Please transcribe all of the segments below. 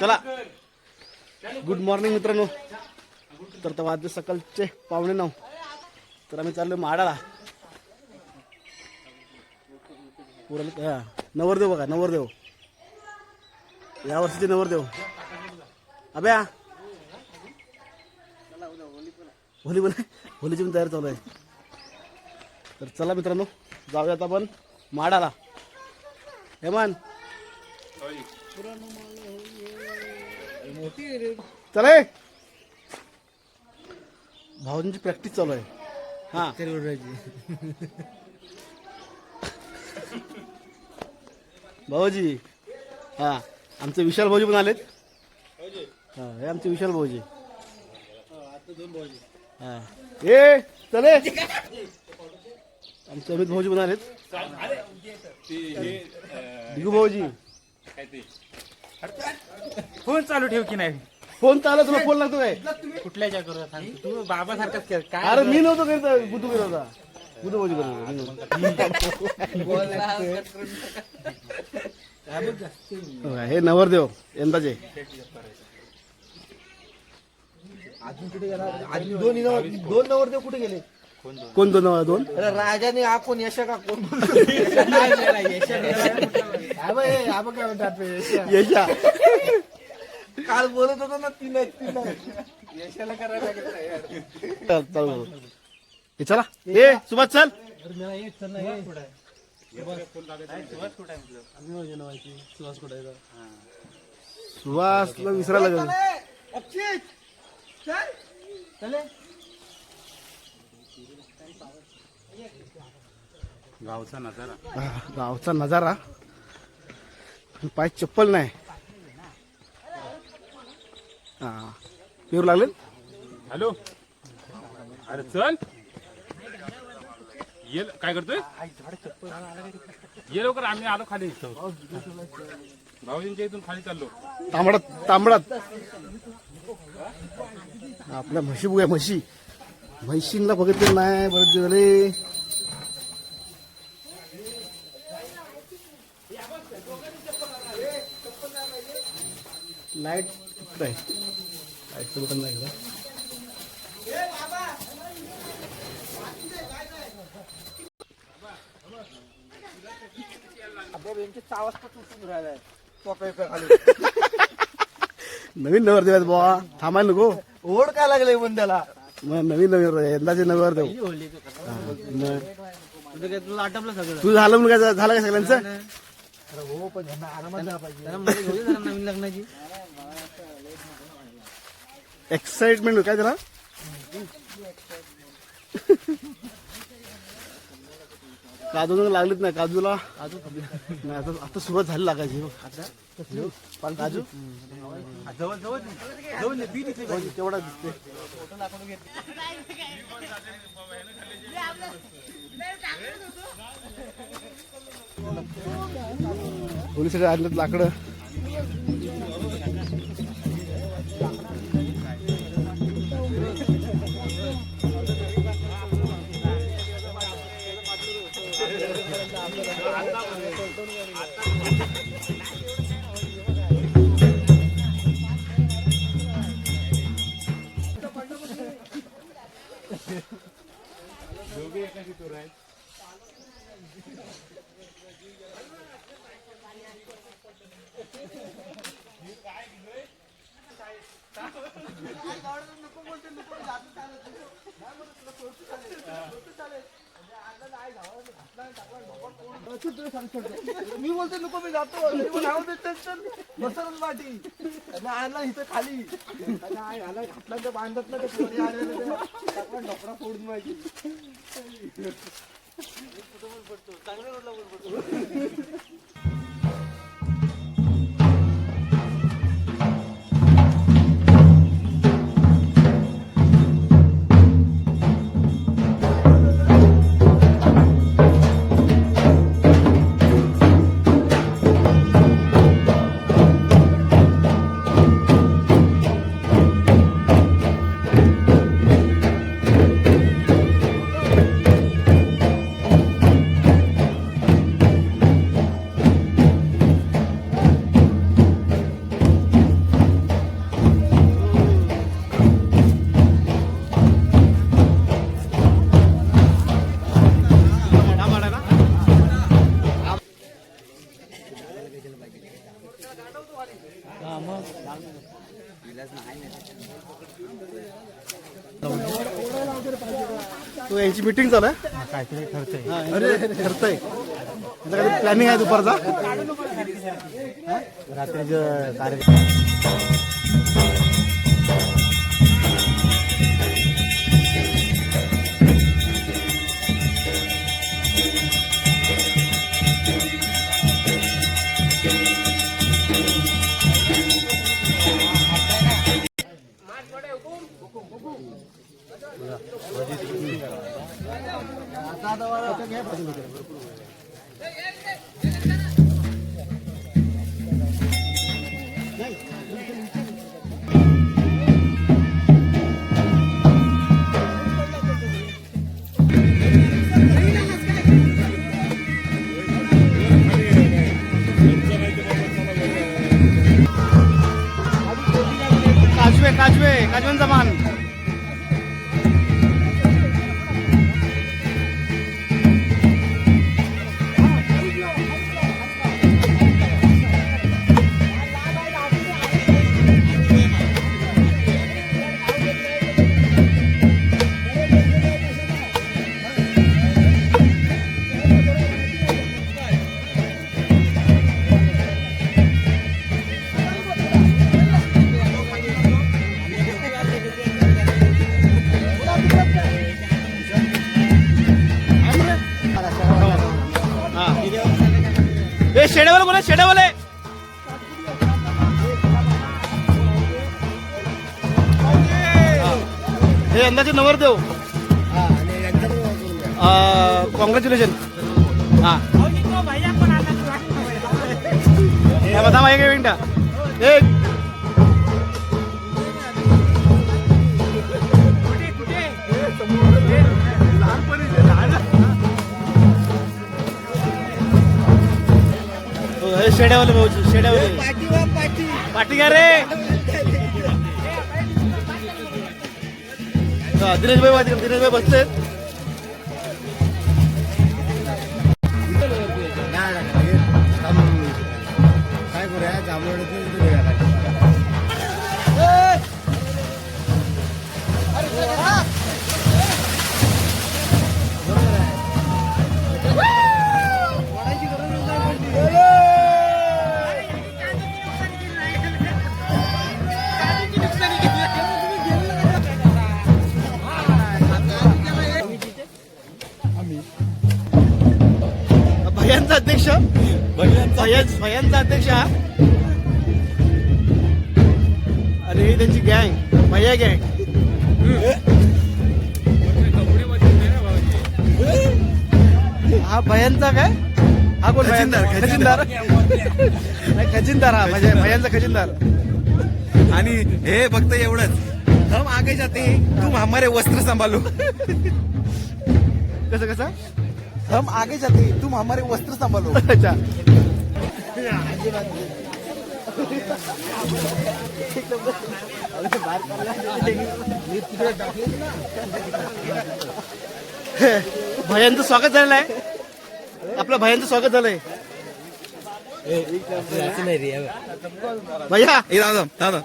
चला. Good morning मित्रांनो. तर तर वाजले सकाळचे पावणे नऊ. तर आम्ही चाललो माडाला. नवरदेव बघा नवरदेव. या वर्षीचे नवरदेव. अभ्या. होली पण होलीची पण तयार चालू आहे. तर चला मित्रांनो जाऊयात आपण माडाला. हेमान चला ए. भाऊंची प्रॅक्टिस चालू आहे. हा. भाऊजी हा आमचे विशाल भाऊजी पण आलेत. हा हे आमचे विशाल भाऊजी. हा ए चले. आमचे अमित भाऊजी पण आलेत. दिगू भाऊजी. फोन चालू ठेव की नाही? फोन तर आला तुला फोन लागतो काय? कुठल्या ज्या करू सांग तू बाबा सारखाच कर काय अरे मी नव्हतो करत बुद्धू करत होता. बुद्धू भाऊजी करत. हे नवरदेव यंदाचे. अजून कुठे गेला? अजून दोन नवर दोन नवरदेव कुठे गेले? कोण दोन नवर दोन? अरे राजाने कोण यशा का कोण काय म्हणतात यशा? यशा. काल बोलत होता ना आहेत यशाला करायला चल, चालू. हे चला. ए सुभाष चल. सुहासला विसरायला लागलं गावचा नजारा. गावचा नजारा. पाय चप्पल नाही. हा. पेरू लागले? हॅलो. अरे चल. ये काय करतोय? ये लवकर आम्ही आलो खाली भाऊजींच्या इथून खाली चाललो. तांबडात तांबडात आपल्या म्हशी बघूया म्हशी. म्हशींना बघितलं नाही बरेच दिवस झाले. लाइट कुठं आहे? लाईटचं बटन नाही का. नवीन नवर देवात बुवा. थांबायला नको. ओढ काय लागले पण त्याला मग. नवीन नवीन यंदाचे नवर सगळं? तू झालं म्हणून काय झालं का सगळ्यांचं? अरे हो पण आरामात पाहिजे. नवीन लग्नाची. एक्साइटमेंट काय त्याला? काजू लागलीच नाही काजूला. नाही आता आता सुरुवात झाली लागायची हो. आता काजू? जवळ जवळ जवळ तेवढा दिसते पोलीस आणलं लाकडं. मी बोलते नको मी जातो. बसरच माटी आणला इथं खाली. आला घातला तर बांधत ना ढोकळा फोडून माहिती. चांगल्या रोडला तो यांची मीटिंग चालू आहे? काहीतरी ठरतंय हा, अरे ठरतंय याचा काही प्लॅनिंग आहे दुपारचा? रात्रीचं कार्यक्रम हे यंदाचे नवरदेव कॉंग्रॅच्युलेशन हा. थांबा एक मिनिट. एक. शेड्यावाले भाऊ शेड्यावाले. पाठी का रे. हा, दिनेश भाई वाजले दिनेश भाई बसले काय करूया? जांभळ अध्यक्ष? भयांचा अध्यक्ष हा आणि ही त्यांची गँग भैया गँग हा भयांचा काय? हा कोण खजिनदार खजिनदार. खजिनदार हा म्हणजे भयांचा खजिनदार. आणि हे फक्त एवढंच. हम आगे जाते तुम हमारे वस्त्र सांभालो. कसं कसं? हम आगे जाते तुम हमारे वस्त्र सांभालो। अच्छा। भयांचं स्वागत झालेलं आहे आपलं भयांचं स्वागत झालंय. भैया. दादा दादा.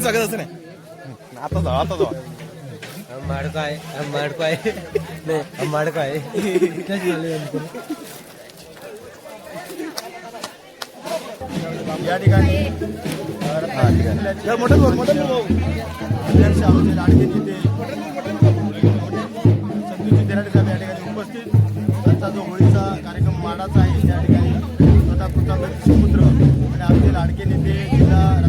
स्वागत असं नाही. आता जाऊ आता जाऊ. माडकाय आहे नाही आहे या ठिकाणी. जरा मोठं बोल मोठं बोल अध्यक्ष आमचे लाडके नेते. संतोषी तेराडे साहेब या ठिकाणी उपस्थित. त्यांचा जो होळीचा कार्यक्रम माडाचा आहे त्या ठिकाणी स्वतः पुत्र सुपुत्र आणि आमचे लाडके नेते जिल्हा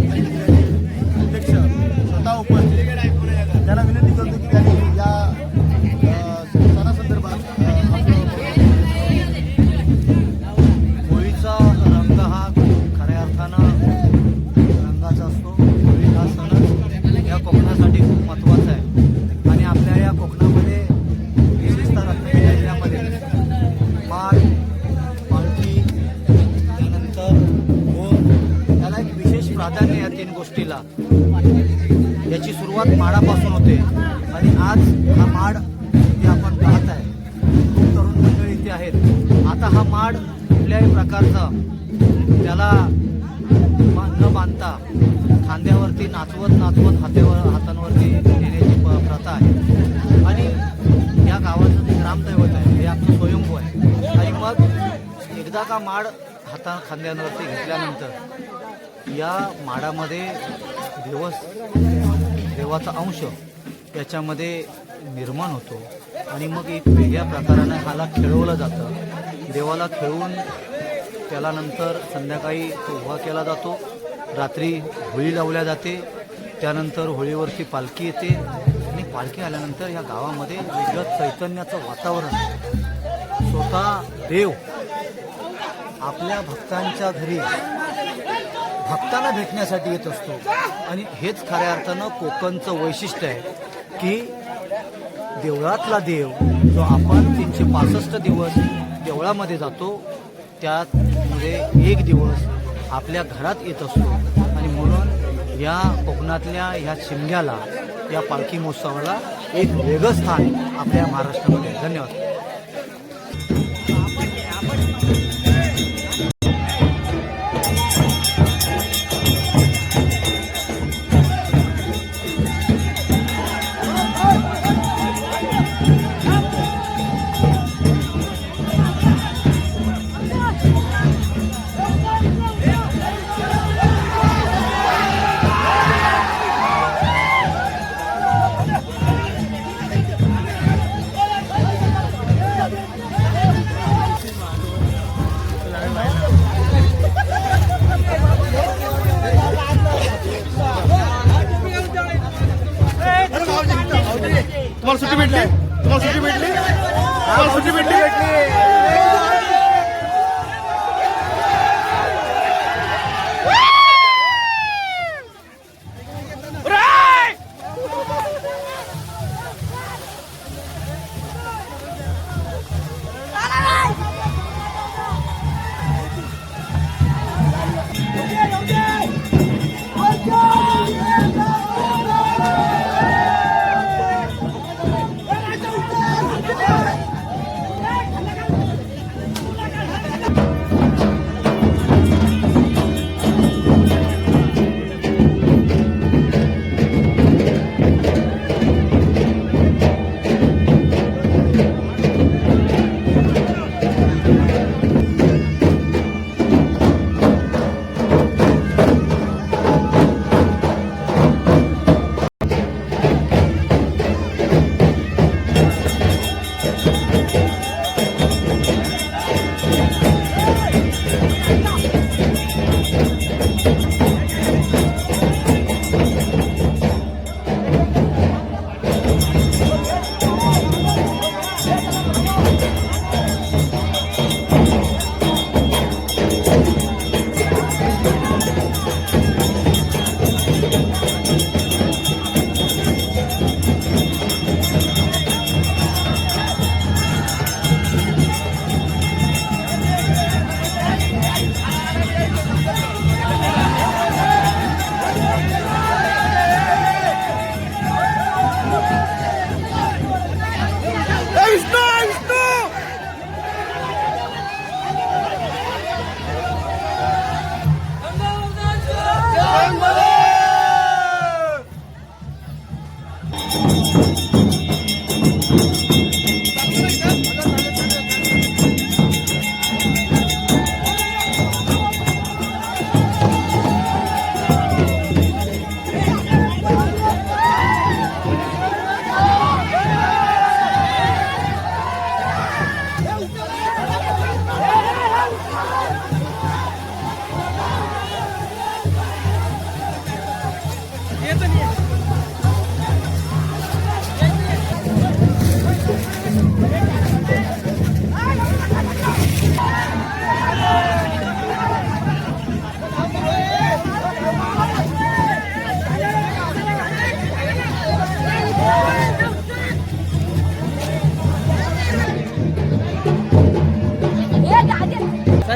हा माड कुठल्याही प्रकारचा त्याला न बांधता खांद्यावरती नाचवत नाचवत हातेवर हातांवरती नेण्याची प- प्रथा आहे. आणि या गावाचं जे ग्रामदैवत आहे हे आपलं स्वयंभू आहे. आणि मग एकदा का माड हाता खांद्यांवरती घेतल्यानंतर या माडामध्ये देवस देवाचा अंश याच्यामध्ये निर्माण होतो. आणि मग एक वेगळ्या प्रकारानं हाला खेळवलं जातं. देवाला खेळून त्याला नंतर संध्याकाळी तो उभा केला जातो. रात्री होळी लावल्या जाते. त्यानंतर होळीवरची पालखी येते. आणि पालखी आल्यानंतर या गावामध्ये वेगळं चैतन्याचं वातावरण. स्वतः देव आपल्या भक्तांच्या घरी भक्तांना भेटण्यासाठी येत असतो. आणि हेच खऱ्या अर्थानं कोकणचं वैशिष्ट्य आहे की देवळातला देव जो आपण तीनशे पासष्ट दिवस देवळामध्ये जातो त्यामध्ये एक दिवस आपल्या घरात येत असतो. आणि म्हणून या कोकणातल्या ह्या शिमग्याला या पालखी महोत्सवाला एक वेगळं स्थान आपल्या महाराष्ट्रामध्ये धन्यवाद.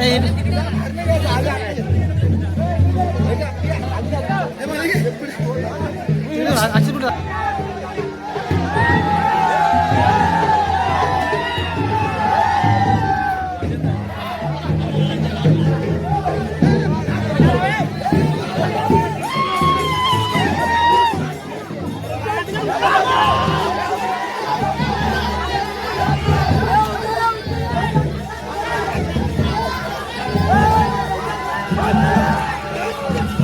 जाहीर अशी कुठं? 네.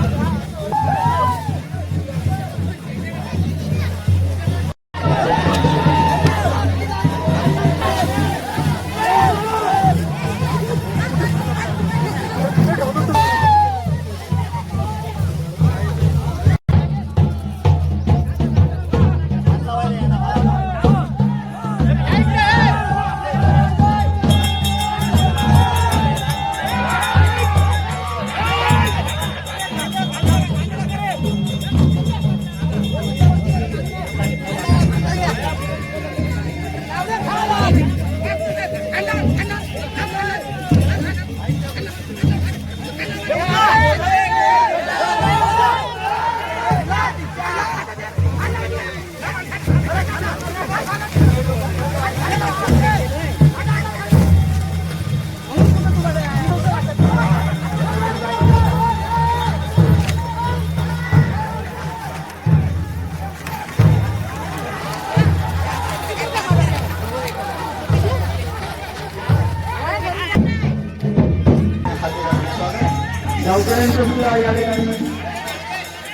आपलं या ठिकाणी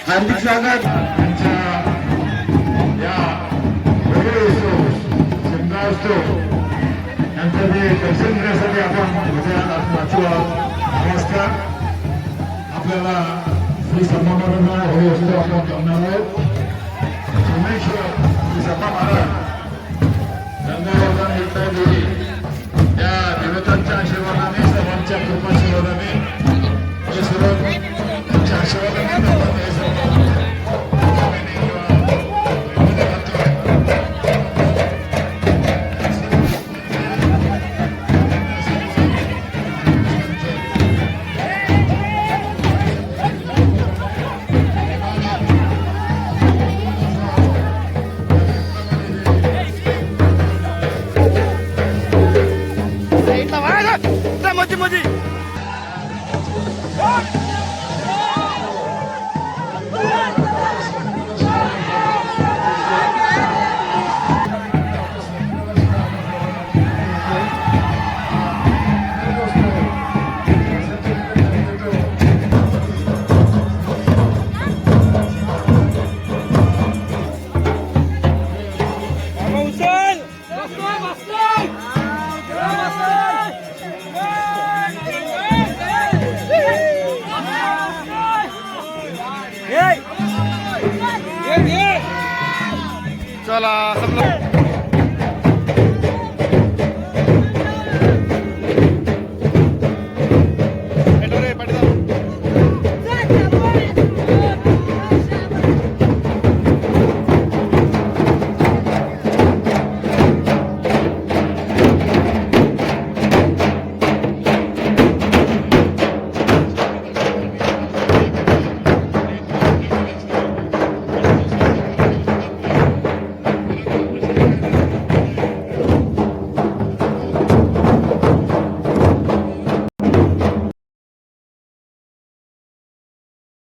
हार्दिक स्वागत. त्यांच्या या वेगळे असतो शिमगा असतो त्यांचं जे दर्शन घेण्यासाठी आपण हृदयात वाचू आहोत. नमस्कार. आपल्याला श्री संभावना होळी असतो आपण करणार आहोत. सोमेश्वर श्री सप्पा महाराज गंगावर्धन एकता देवी या देवतांच्या आशीर्वादाने सर्वांच्या कृपाशीर्वादाने हे सर्व त्यांच्या